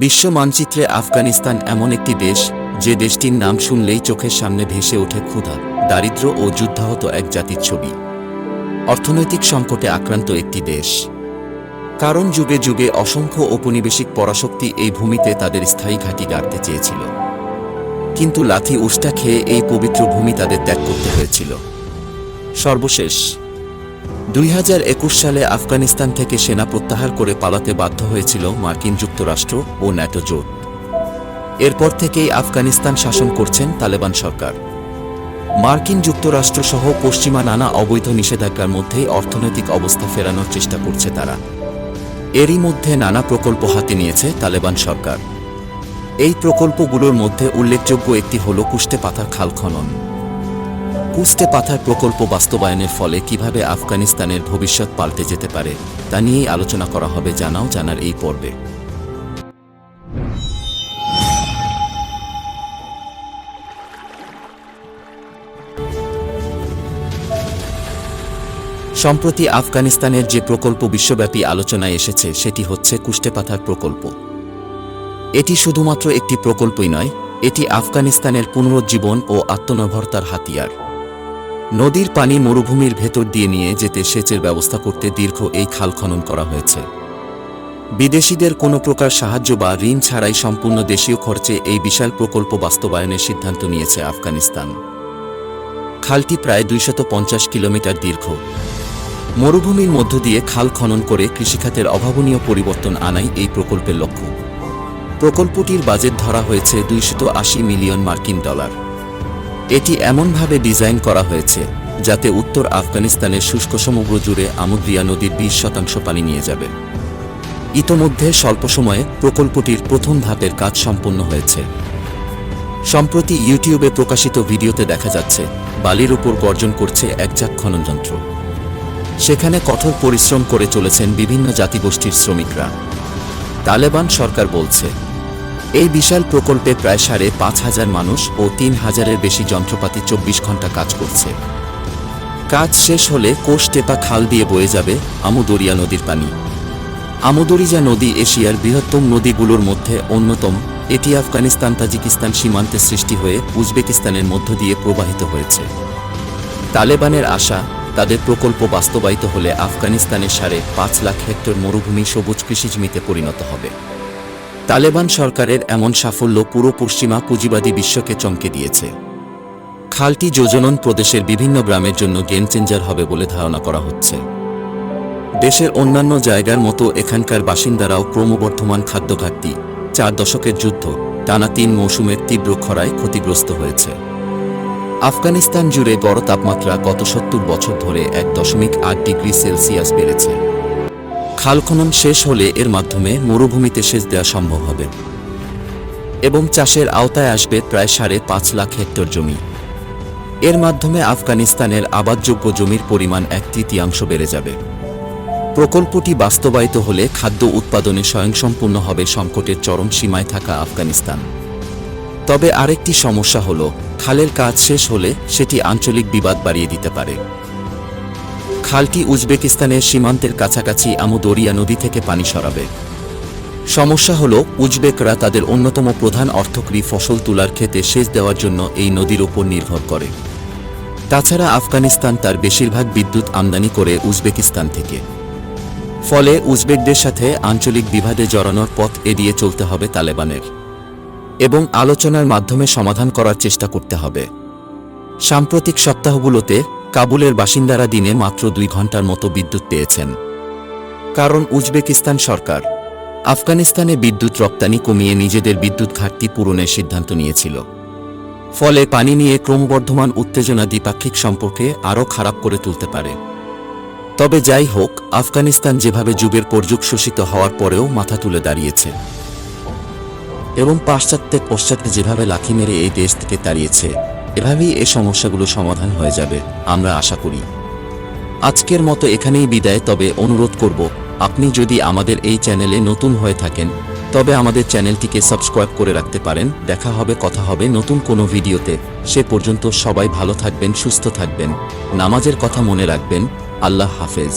বিশ্ব মানচিত্রে আফগানিস্তান এমন একটি দেশ, যে দেশটির নাম শুনলেই চোখের সামনে ভেসে ওঠে ক্ষুধা, দারিদ্র্য ও যুদ্ধাহত এক জাতির ছবি। অর্থনৈতিক সংকটে আক্রান্ত একটি দেশ। কারণ যুগে যুগে অসংখ্য ঔপনিবেশিক পরাশক্তি এই ভূমিতে তাদের স্থায়ী ঘাঁটি গাড়তে চেয়েছিল। কিন্তু লাথি উষ্টা খেয়ে এই পবিত্র ভূমি তাদের ত্যাগ করতে হয়েছিল। সর্বশেষ দুই হাজার একুশ সালে আফগানিস্তান থেকে সেনা প্রত্যাহার করে পালাতে বাধ্য হয়েছিল মার্কিন যুক্তরাষ্ট্র ও ন্যাটো জোট। এরপর থেকেই আফগানিস্তান শাসন করছেন তালেবান সরকার। মার্কিন যুক্তরাষ্ট্র সহ পশ্চিমা নানা অবৈধ নিষেধাজ্ঞার মধ্যেই অর্থনৈতিক অবস্থা ফেরানোর চেষ্টা করছে তারা। এরই মধ্যে নানা প্রকল্প হাতে নিয়েছে তালেবান সরকার। এই প্রকল্পগুলোর মধ্যে উল্লেখযোগ্য একটি হল কুষ্টে পাথার খাল খনন। কুস্টে পাথার প্রকল্প বাস্তবায়নের ফলে কীভাবে আফগানিস্তানের ভবিষ্যৎ পাল্টে যেতে পারে, তা নিয়েই আলোচনা করা হবে জানাও জানার এই পর্বে। সম্প্রতি আফগানিস্তানের যে প্রকল্প বিশ্বব্যাপী আলোচনায় এসেছে, সেটি হচ্ছে কুষ্টে পাথার প্রকল্প। এটি শুধুমাত্র একটি প্রকল্পই নয়, এটি আফগানিস্তানের পুনরুজ্জীবন ও আত্মনির্ভরতার হাতিয়ার। নদীর পানি মরুভূমির ভেতর দিয়ে নিয়ে যেতে সেচের ব্যবস্থা করতে দীর্ঘ এই খাল খনন করা হয়েছে। বিদেশিদের কোনো প্রকার সাহায্য বা ঋণ ছাড়াই সম্পূর্ণ দেশীয় খরচে এই বিশাল প্রকল্প বাস্তবায়নের সিদ্ধান্ত নিয়েছে আফগানিস্তান। খালটি প্রায় দুইশত কিলোমিটার দীর্ঘ। মরুভূমির মধ্য দিয়ে খাল খনন করে কৃষিখাতের অভাবনীয় পরিবর্তন আনাই এই প্রকল্পের লক্ষ্য। প্রকল্পটির বাজেট ধরা হয়েছে দুইশত মিলিয়ন মার্কিন ডলার। এটি এমনভাবে ডিজাইন করা হয়েছে যাতে উত্তর আফগানিস্তানের শুষ্ক সমুদ্র জুড়ে আমুদ্রিয়া নদীর বিশ শতাংশ পানি নিয়ে যাবে। ইতোমধ্যে স্বল্প সময়ে প্রকল্পটির প্রথম ধাপের কাজ সম্পন্ন হয়েছে। সম্প্রতি ইউটিউবে প্রকাশিত ভিডিওতে দেখা যাচ্ছে, বালির উপর গর্জন করছে একজাক খনন যন্ত্র সেখানে কঠোর পরিশ্রম করে চলেছেন বিভিন্ন জাতিগোষ্ঠীর শ্রমিকরা। তালেবান সরকার বলছে এই বিশাল প্রকল্পে প্রায় সাড়ে পাঁচ হাজার মানুষ ও তিন হাজারের বেশি যন্ত্রপাতি চব্বিশ ঘণ্টা কাজ করছে। কাজ শেষ হলে কোষ টেপা খাল দিয়ে বয়ে যাবে আমুদরিয়া নদীর পানি। আমুদরিজা নদী এশিয়ার বৃহত্তম নদীগুলোর মধ্যে অন্যতম। এটি আফগানিস্তান, তাজিকিস্তান সীমান্তে সৃষ্টি হয়ে উজবেকিস্তানের মধ্য দিয়ে প্রবাহিত হয়েছে। তালেবানের আশা, তাদের প্রকল্প বাস্তবায়িত হলে আফগানিস্তানের সাড়ে পাঁচ লাখ হেক্টর মরুভূমি সবুজ কৃষিজমিতে পরিণত হবে। তালেবান সরকারের এমন সাফল্য পুরো পশ্চিমা পুঁজিবাদী বিশ্বকে চমকে দিয়েছে। খালটি যোজনন প্রদেশের বিভিন্ন গ্রামের জন্য গেম চেঞ্জার হবে বলে ধারণা করা হচ্ছে। দেশের অন্যান্য জায়গার মতো এখানকার বাসিন্দারাও ক্রমবর্ধমান খাদ্য ঘাটতি চার দশকের যুদ্ধ, টানা তিন মৌসুমের তীব্র খরায় ক্ষতিগ্রস্ত হয়েছে। আফগানিস্তান জুড়ে গড় তাপমাত্রা গত সত্তর বছর ধরে এক দশমিক আট ডিগ্রি সেলসিয়াস বেড়েছে। খাল খনন শেষ হলে এর মাধ্যমে মরুভূমিতে সেচ দেওয়া সম্ভব হবে। এবং চাষের আওতায় আসবে প্রায় সাড়ে পাঁচ লাখ হেক্টর জমি। এর মাধ্যমে আফগানিস্তানের আবাদযোগ্য জমির পরিমাণ এক তৃতীয়াংশ বেড়ে যাবে। প্রকল্পটি বাস্তবায়িত হলে খাদ্য উৎপাদনে স্বয়ংসম্পূর্ণ হবে সংকটের চরম সীমায় থাকা আফগানিস্তান। তবে আরেকটি সমস্যা হল, খালের কাজ শেষ হলে সেটি আঞ্চলিক বিবাদ বাড়িয়ে দিতে পারে। খালটি উজবেকিস্তানের সীমান্তের কাছাকাছি আমুদরিয়া নদী থেকে পানি সরাবে। সমস্যা হল, উজবেকরা তাদের অন্যতম প্রধান অর্থকরী ফসল তুলার ক্ষেতে সেচ দেওয়ার জন্য এই নদীর ওপর নির্ভর করে। তাছাড়া আফগানিস্তান তার বেশিরভাগ বিদ্যুৎ আমদানি করে উজবেকিস্তান থেকে। ফলে উজবেকদের সাথে আঞ্চলিক বিভাদে জড়ানোর পথ এড়িয়ে চলতে হবে তালেবানের। এবং আলোচনার মাধ্যমে সমাধান করার চেষ্টা করতে হবে। সাম্প্রতিক সপ্তাহগুলোতে কাবুলের বাসিন্দারা দিনে মাত্র দুই ঘণ্টার মতো বিদ্যুৎ পেয়েছেন। কারণ উজবেকিস্তান সরকার আফগানিস্তানে বিদ্যুৎ রপ্তানি কমিয়ে নিজেদের বিদ্যুৎ ঘাটতি পূরণের সিদ্ধান্ত নিয়েছিল। ফলে পানি নিয়ে ক্রমবর্ধমান উত্তেজনা দ্বিপাক্ষিক সম্পর্কে আরও খারাপ করে তুলতে পারে। তবে যাই হোক, আফগানিস্তান যেভাবে যুগের পর যুগ শোষিত হওয়ার পরেও মাথা তুলে দাঁড়িয়েছে। এবং পাশ্চাত্যের পশ্চাতে যেভাবে লাথি মেরে এই দেশ থেকে তাড়িয়েছে এভাবেই এই সমস্যাগুলো সমাধান হয়ে যাবে, আমরা আশা করি। আজকের মতো এখানেই বিদায়, তবে অনুরোধ করব, আপনি যদি আমাদের এই চ্যানেলে নতুন হয়ে থাকেন, তবে আমাদের চ্যানেলটিকে সাবস্ক্রাইব করে রাখতে পারেন। দেখা হবে, কথা হবে নতুন কোনো ভিডিওতে। সে পর্যন্ত সবাই ভালো থাকবেন, সুস্থ থাকবেন। নামাজের কথা মনে রাখবেন। আল্লাহ হাফেজ।